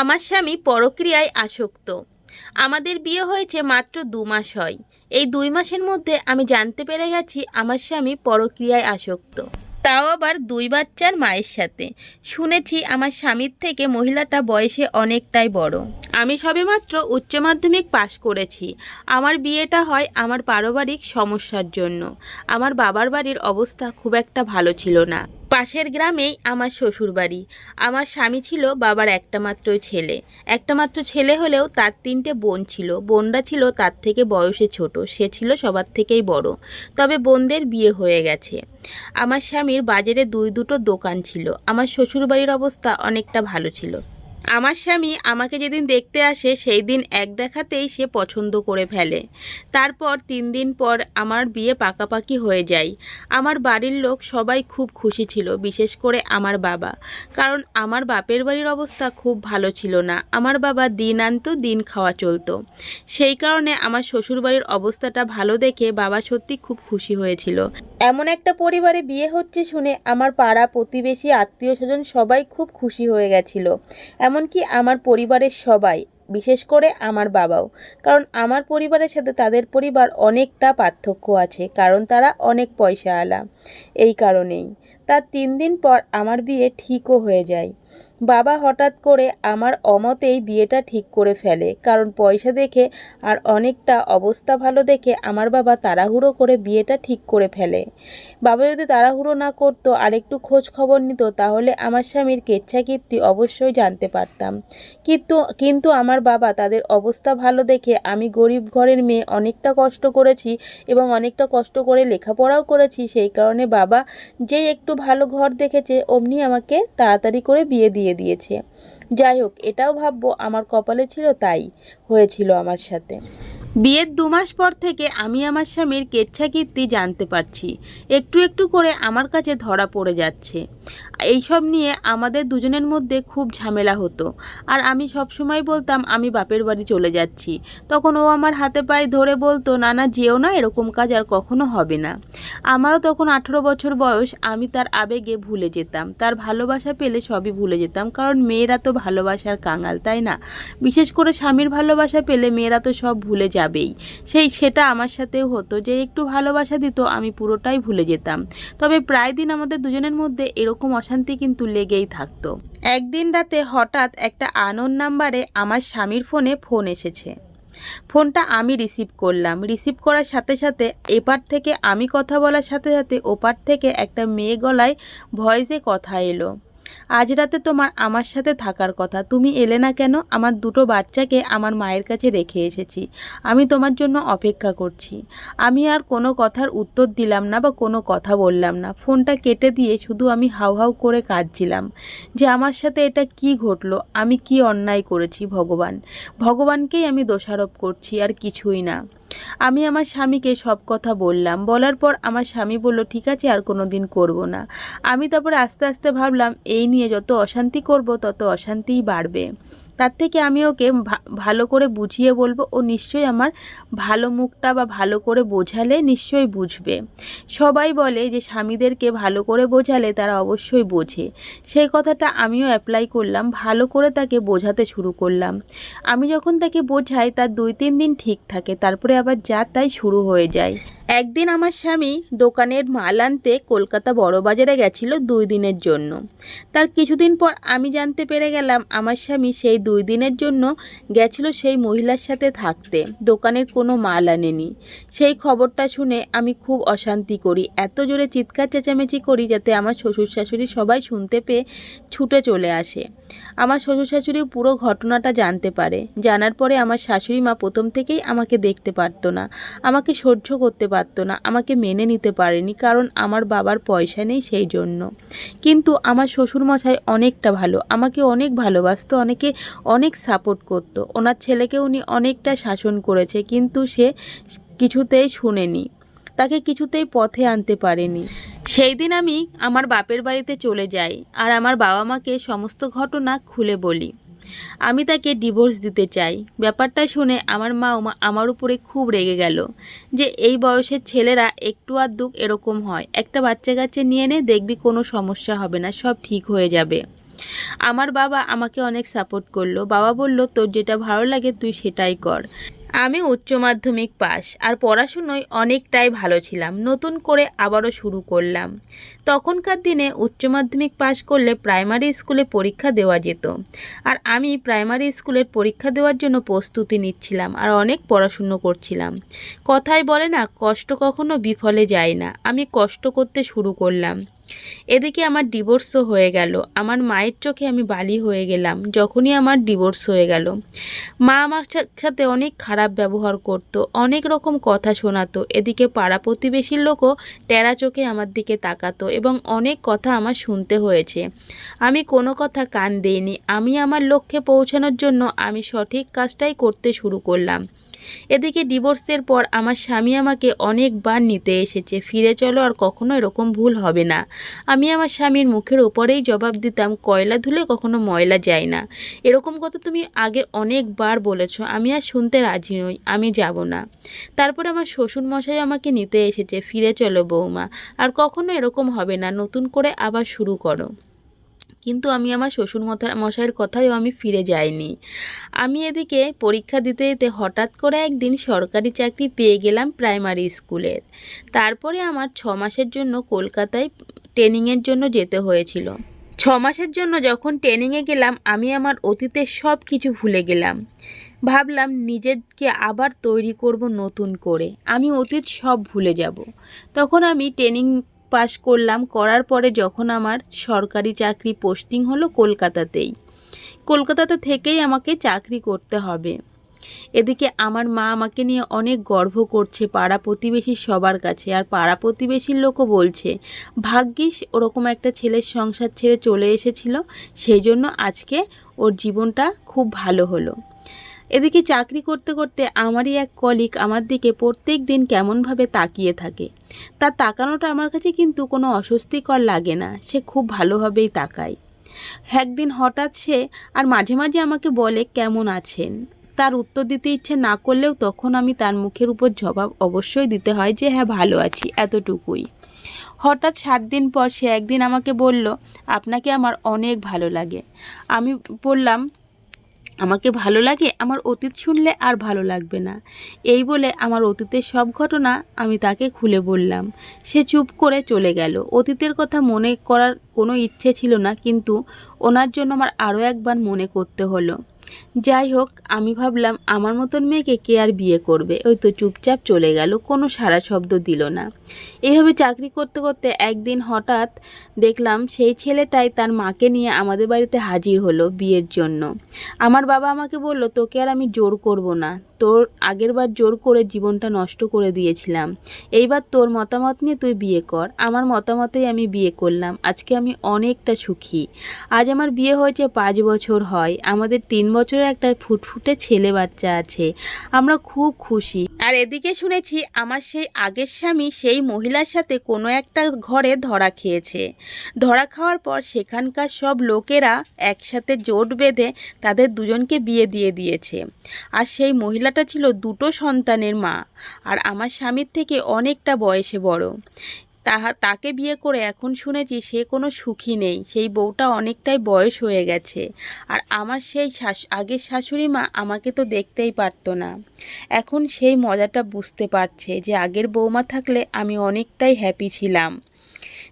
আমার স্বামী পরক্রিয়ায় আসক্ত। আমাদের বিয়ে হয়েছে মাত্র দু মাস হয়। এই দুই মাসের মধ্যে আমি জানতে পেরে গেছি আমার স্বামী পরক্রিয়ায় আসক্ত। তাও আবার দুই বাচ্চার মায়ের সাথে। শুনেছি আমার স্বামীর থেকে মহিলাটা বয়সে অনেকটাই বড়। আমি সবেমাত্র উচ্চ মাধ্যমিক পাশ করেছি। আমার বিয়েটা হয় আমার পারিবারিক সমস্যার জন্য। আমার বাবার বাড়ির অবস্থা খুব একটা ভালো ছিল না। পাশের গ্রামেই আমার শ্বশুর বাড়ি আমার স্বামী ছিল বাবার একটা মাত্র ছেলে। একটা মাত্র ছেলে হলেও তার তিনটে বোন ছিল। বোনরা ছিল তার থেকে বয়সে ছোট। সে ছিল সবার থেকেই বড়। তবে বোনদের বিয়ে হয়ে গেছে। আমার স্বামীর বাজারে দুই দুটো দোকান ছিল। আমার শ্বশুরবাড়ির অবস্থা অনেকটা ভালো ছিল। আমার স্বামী আমাকে যেদিন দেখতে আসে, সেই দিন এক দেখাতেই সে পছন্দ করে ফেলে। তারপর তিন দিন পর আমার বিয়ে পাকাপাকি হয়ে যায়। আমার বাড়ির লোক সবাই খুব খুশি ছিল, বিশেষ করে আমার বাবা। কারণ আমার বাপের বাড়ির অবস্থা খুব ভালো ছিল না। আমার বাবা দিন আনতো, দিন খাওয়া চলতো। সেই কারণে আমার শ্বশুর বাড়ির অবস্থাটা ভালো দেখে বাবা সত্যি খুব খুশি হয়েছিল। এমন একটা পরিবারে বিয়ে হচ্ছে শুনে আমার পাড়া, প্রতিবেশী আত্মীয় স্বজন সবাই খুব খুশি হয়ে গেছিল। এমনকি আমার পরিবারের সবাই, বিশেষ করে আমার বাবাও। কারণ আমার পরিবারের সাথে তাদের পরিবার অনেকটা পার্থক্য আছে, কারণ তারা অনেক পয়সা আলা এই কারণেই। তার তিন দিন পর আমার বিয়ে ঠিকও হয়ে যায়। বাবা হঠাৎ করে আমার অমতেই বিয়েটা ঠিক করে ফেলে, কারণ পয়সা দেখে আর অনেকটা অবস্থা ভালো দেখে আমার বাবা তাড়াহুড়ো করে বিয়েটা ঠিক করে ফেলে। বাবা যদি তাড়াহুড়ো না করতো আর একটু খোঁজ খবর নিত, তাহলে আমার স্বামীর কেচ্ছাকীর্তি অবশ্যই জানতে পারতাম। কিন্তু কিন্তু আমার বাবা তাদের অবস্থা ভালো দেখে আমি গরিব ঘরের মেয়ে অনেকটা কষ্ট করেছি এবং অনেকটা কষ্ট করে লেখাপড়াও করেছি, সেই কারণে বাবা যেই একটু ভালো ঘর দেখেছে, অমনি আমাকে তাড়াতাড়ি করে বিয়ে দিয়ে দিয়েছে। যাই হোক এটাও ভাববো আমার কপালে ছিল তাই হয়েছিল আমার সাথে। বিয়ের দু মাস পর থেকে আমি আমার স্বামীর কেচ্ছাকীর্তি জানতে পারছি। একটু একটু করে আমার কাছে ধরা পড়ে যাচ্ছে। এইসব নিয়ে আমাদের দুজনের মধ্যে খুব ঝামেলা হতো। আর আমি সব সময় বলতাম, আমি বাপের বাড়ি চলে যাচ্ছি। তখন ও আমার হাতে পায়ে ধরে বলতো, না না, যেও না, এরকম কাজ আর কখনো হবে না। আমারও তখন আঠেরো বছর বয়স, আমি তার আবেগে ভুলে যেতাম। তার ভালোবাসা পেলে সবই ভুলে যেতাম, কারণ মেয়েরা তো ভালোবাসার কাঙাল, তাই না? বিশেষ করে স্বামীর ভালোবাসা পেলে মেয়েরা তো সব ভুলে যাবেই। সেই সেটা আমার সাথেও হতো যে, একটু ভালোবাসা দিত, আমি পুরোটাই ভুলে যেতাম। তবে প্রায় দিন আমাদের দুজনের মধ্যে এরকম অশান্তি কিন্তু লেগেই থাকতো। একদিন রাতে হঠাৎ একটা আনন নাম্বারে আমার স্বামীর ফোনে ফোন এসেছে। ফোনটা আমি রিসিভ করলাম। রিসিভ করার সাথে সাথে এপার থেকে আমি কথা বলার সাথে সাথে ওপার থেকে একটা মেয়ে গলায় ভয়েসে কথা এলো। আজ রাতে তোমার আমার সাথে থাকার কথা। তুমি এলে না কেন? আমার দুটো বাচ্চাকে আমার মায়ের কাছে রেখে এসেছি। আমি তোমার জন্য অপেক্ষা করছি। আমি আর কোনো কথার উত্তর দিলাম না বা কোনো কথা বললাম না। ফোনটা কেটে দিয়ে শুধু আমি হাউ হাউ করে কাঁদছিলাম যে আমার সাথে এটা কি ঘটলো? আমি কি অন্যায় করেছি ভগবান? ভগবানকেই আমি দোষারোপ করছি আর কিছুই না। আমি আমার স্বামীকে সব কথা বললাম। বলার পর আমার স্বামী বলল, ঠিক আছে, আর কোনো দিন করব না। আমি তারপর আস্তে আস্তে ভাবলাম, এই নিয়ে যত অশান্তি করব, তত অশান্তিই বাড়বে। তার থেকে আমি ওকে ভালো করে বুঝিয়ে বলব। ও নিশ্চয়ই আমার ভালো মুখটা বা ভালো করে বোঝালে নিশ্চয়ই বুঝবে। সবাই বলে যে স্বামীদেরকে ভালো করে বোঝালে তারা অবশ্যই বোঝে। সেই কথাটা আমিও অ্যাপ্লাই করলাম, ভালো করে তাকে বোঝাতে শুরু করলাম। আমি যখন তাকে বোঝাই, তার দুই তিন দিন ঠিক থাকে, তারপরে আবার যা তাই শুরু হয়ে যায়। একদিন আমার স্বামী দোকানের মাল আনতে কলকাতা বড় বাজারে গেছিল দুই দিনের জন্য। তার কিছুদিন পর আমি জানতে পেরে গেলাম আমার স্বামী সেই দুই দিনের জন্য গেছিল সেই মহিলার সাথে থাকতে। দোকানের কোনো মাল আনেনি। সেই খবরটা শুনে আমি খুব অশান্তি করি। এত জোরে চিৎকার চেঁচামেচি করি যাতে আমার শ্বশুর শাশুড়ি সবাই শুনতে পেয়ে ছুটে চলে আসে। আমার শ্বশুর শাশুড়ি পুরো ঘটনাটা জানতে পারে। জানার পরে আমার শাশুড়ি মা প্রথম থেকেই আমাকে দেখতে পারতো না। আমাকে সহ্য করতে পারতো না, আমাকে মেনে নিতে পারেনি কারণ আমার বাবার পয়সা নেই সেই জন্য। কিন্তু আমার শ্বশুরমশাই অনেকটা ভালো, আমাকে অনেক ভালোবাসতো, অনেকে অনেক সাপোর্ট করতো। ওনার ছেলেকে উনি অনেকটা শাসন করেছে, কিন্তু সে কিছুতেই শুনেনি, তাকে কিছুতেই পথে আনতে পারেনি। সেই দিন আমি আমার বাপের বাড়িতে চলে যাই আর আমার বাবা মাকে সমস্ত ঘটনা খুলে বলি। আমি তাকে ডিভোর্স দিতে চাই। ব্যাপারটা শুনে আমার মা আমার উপরে খুব রেগে গেল যে এই বয়সের ছেলেরা একটু আর দুঃখ এরকম হয়। একটা বাচ্চা কাছে নিয়ে নে দেখবি কোনো সমস্যা হবে না, সব ঠিক হয়ে যাবে। আমার বাবা আমাকে অনেক সাপোর্ট করল। বাবা বলল, তোর যেটা ভালো লাগে তুই সেটাই কর। আমি উচ্চ মাধ্যমিক পাস আর পড়াশুনোয় অনেকটাই ভালো ছিলাম। নতুন করে আবারও শুরু করলাম। তখনকার দিনে উচ্চ মাধ্যমিক পাশ করলে প্রাইমারি স্কুলে পরীক্ষা দেওয়া যেত। আর আমি প্রাইমারি স্কুলের পরীক্ষা দেওয়ার জন্য প্রস্তুতি নিচ্ছিলাম আর অনেক পড়াশুনো করছিলাম। কথায় বলে না, কষ্ট কখনো বিফলে যায় না। আমি কষ্ট করতে শুরু করলাম। এদিকে আমার ডিভোর্সও হয়ে গেল। আমার মায়ের চোখে আমি বালি হয়ে গেলাম, যখনই আমার ডিভোর্স হয়ে গেল। মা আমার সাথে অনেক খারাপ ব্যবহার করত, অনেক রকম কথা শোনাতো। এদিকে পাড়া প্রতিবেশীর লোকও টেরা চোখে আমার দিকে তাকাতো এবং অনেক কথা আমার শুনতে হয়েছে। আমি কোনো কথা কান দেইনি। আমি আমার লক্ষ্যে পৌঁছানোর জন্য আমি সঠিক কাজটাই করতে শুরু করলাম। এদিকে ডিভোর্সের পর আমার স্বামী আমাকে অনেকবার নিতে এসেছে, ফিরে চলো আর কখনো এরকম ভুল হবে না। আমি আমার স্বামীর মুখের ওপরেই জবাব দিতাম, কয়লা ধুলে কখনো ময়লা যায় না। এরকম কথা তুমি আগে অনেকবার বলেছ, আমি আর শুনতে রাজি নই, আমি যাব না। তারপর আমার শ্বশুর মশাই আমাকে নিতে এসেছে, ফিরে চলো বৌমা, আর কখনো এরকম হবে না, নতুন করে আবার শুরু করো। কিন্তু আমি আমার শ্বশুর মশাইয়ের কথায়ও আমি ফিরে যাইনি। আমি এদিকে পরীক্ষা দিতে দিতে হঠাৎ করে একদিন সরকারি চাকরি পেয়ে গেলাম প্রাইমারি স্কুলের। তারপরে আমার ছ মাসের জন্য কলকাতায় ট্রেনিংয়ের জন্য যেতে হয়েছিল। ছ মাসের জন্য যখন ট্রেনিংয়ে গেলাম, আমি আমার অতীতের সব কিছু ভুলে গেলাম। ভাবলাম নিজেকে আবার তৈরি করব নতুন করে। আমি অতীত সব ভুলে যাব। তখন আমি ট্রেনিং পাস করলাম, করার পরে যখন আমার সরকারি চাকরি পোস্টিং হলো কলকাতাতেই। কলকাতাতে থেকেই আমাকে চাকরি করতে হবে। এদিকে আমার মা আমাকে নিয়ে অনেক গর্ব করছে পাড়া প্রতিবেশী সবার কাছে। আর পাড়া প্রতিবেশীর লোকও বলছে, ভাগ্যিস ওরকম একটা ছেলের সংসার ছেড়ে চলে এসেছিল, সেই জন্য আজকে ওর জীবনটা খুব ভালো হলো। এদিকে চাকরি করতে করতে আমারই এক কলিগ আমার দিকে প্রত্যেক দিন কেমনভাবে তাকিয়ে থাকে। তার তাকানোটা আমার কাছে কিন্তু কোনো অস্বস্তিকর লাগে না, সে খুব ভালোভাবেই তাকায়। একদিন হঠাৎ সে আর মাঝে মাঝে আমাকে বলে, কেমন আছেন? তার উত্তর দিতে ইচ্ছে না করলেও তখন আমি তার মুখের উপর জবাব অবশ্যই দিতে হয় যে হ্যাঁ ভালো আছি, এতটুকুই। হঠাৎ সাত দিন পর সে একদিন আমাকে বলল, আপনাকে আমার অনেক ভালো লাগে। আমি বললাম আমাকে ভালো লাগে, আমার অতীত শুনলে আর ভালো লাগবে না। এই বলে আমার অতীতের সব ঘটনা আমি তাকে খুলে বললাম। সে চুপ করে চলে গেল। অতীতের কথা মনে করার কোনো ইচ্ছে ছিল না, কিন্তু ওনার জন্য আমার আরও একবার মনে করতে হলো। যাই হোক আমি ভাবলাম আমার মতন মেয়েকে কে আর বিয়ে করবে? ওই তো চুপচাপ চলে গেল, কোনো সারা শব্দ দিল না। এইভাবে চাকরি করতে করতে একদিন হঠাৎ দেখলাম সেই ছেলেটাই তার মাকে নিয়ে আমাদের বাড়িতে হাজির হলো বিয়ের জন্য। আমার বাবা আমাকে বলল, তোকে আর আমি জোর করব না। তোর আগেরবার জোর করে জীবনটা নষ্ট করে দিয়েছিলাম। এইবার তোর মতামত নিয়ে তুই বিয়ে কর। আমার মতামতেই আমি বিয়ে করলাম। আজকে আমি অনেকটা সুখী। আজ আমার বিয়ে হয়েছে পাঁচ বছর হয়। আমাদের তিন বছরের একটা ফুটফুটে ছেলে বাচ্চা আছে। আমরা খুব খুশি। আর এদিকে শুনেছি, আমার সেই আগের স্বামী সেই মহিলার সাথে কোনো একটা ঘরে ধরা খেয়েছে। ধরা খাওয়ার পর সেখানকার সব লোকেরা একসাথে জোট বেঁধে তাদের দুজনকে বিয়ে দিয়ে দিয়েছে। আর সেই মহিলাটা ছিল দুটো সন্তানের মা আর আমার স্বামীর থেকে অনেকটা বয়সে বড়। তাহা, তাকে বিয়ে করে এখন শুনেছি সে কোনো সুখী নেই, সেই বউটা অনেকটাই বয়স হয়ে গেছে আর আমার সেই শাশ, আগের শাশুড়ি মা আমাকে তো দেখতেই পারতো না। এখন সেই মজাটা বুঝতে পারছে যে আগের বৌমা থাকলে আমি অনেকটাই হ্যাপি ছিলাম।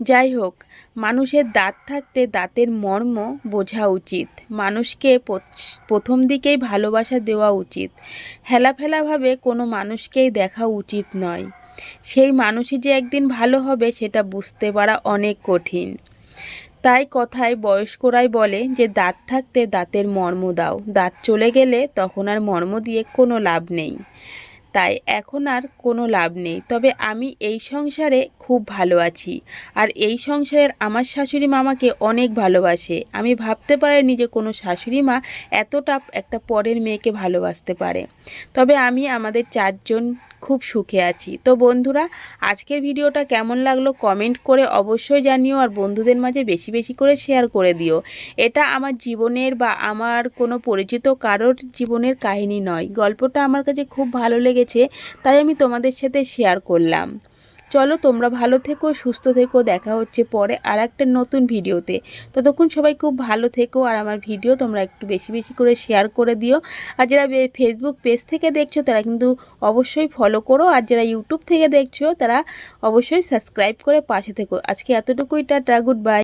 যাই হোক, মানুষের দাঁত থাকতে দাঁতের মর্ম বোঝা উচিত। মানুষকে প্রথম দিকেই ভালোবাসা দেওয়া উচিত। হেলাফেলাভাবে কোনো মানুষকেই দেখা উচিত নয়। সেই মানুষই যে একদিন ভালো হবে সেটা বুঝতে পারা অনেক কঠিন। তাই কথায় বয়স্করাই বলে যে, দাঁত থাকতে দাঁতের মর্ম দাও। দাঁত চলে গেলে তখন আর মর্ম দিয়ে কোনো লাভ নেই। তাই এখন আর কোনো লাভ নেই। তবে আমি এই সংসারে খুব ভালো আছি। আর এই সংসারের আমার শাশুড়ি মা আমাকে অনেক ভালোবাসে। আমি ভাবতে পারিনি যে কোনো শাশুড়ি মা এতটা একটা পরের মেয়েকে ভালোবাসতে পারে। তবে আমি আমাদের চারজন খুব সুখে আছি। তো বন্ধুরা, আজকের ভিডিওটা কেমন লাগল কমেন্ট করে অবশ্যই জানিও আর বন্ধুদের মাঝে বেশি বেশি করে শেয়ার করে দিও। এটা আমার জীবনের বা আমার কোনো পরিচিত কারোর জীবনের কাহিনী নয়। গল্পটা আমার কাছে খুব ভালো লেগেছে, তাই আমি তোমাদের সাথে শেয়ার করলাম। চলো তোমরা ভালো থেকো, সুস্থ থেকো, দেখা হচ্ছে পরে আর একটা নতুন ভিডিওতে। ততক্ষণ সবাই খুব ভালো থেকো আর আমার ভিডিও তোমরা একটু বেশি বেশি করে শেয়ার করে দিও। আর যারা ফেসবুক পেজ থেকে দেখছ, তারা কিন্তু অবশ্যই ফলো করো। আর যারা ইউটিউব থেকে দেখছ, তারা অবশ্যই সাবস্ক্রাইব করে পাশে থেকো। আজকে এতটুকুই, টাটা গুড বাই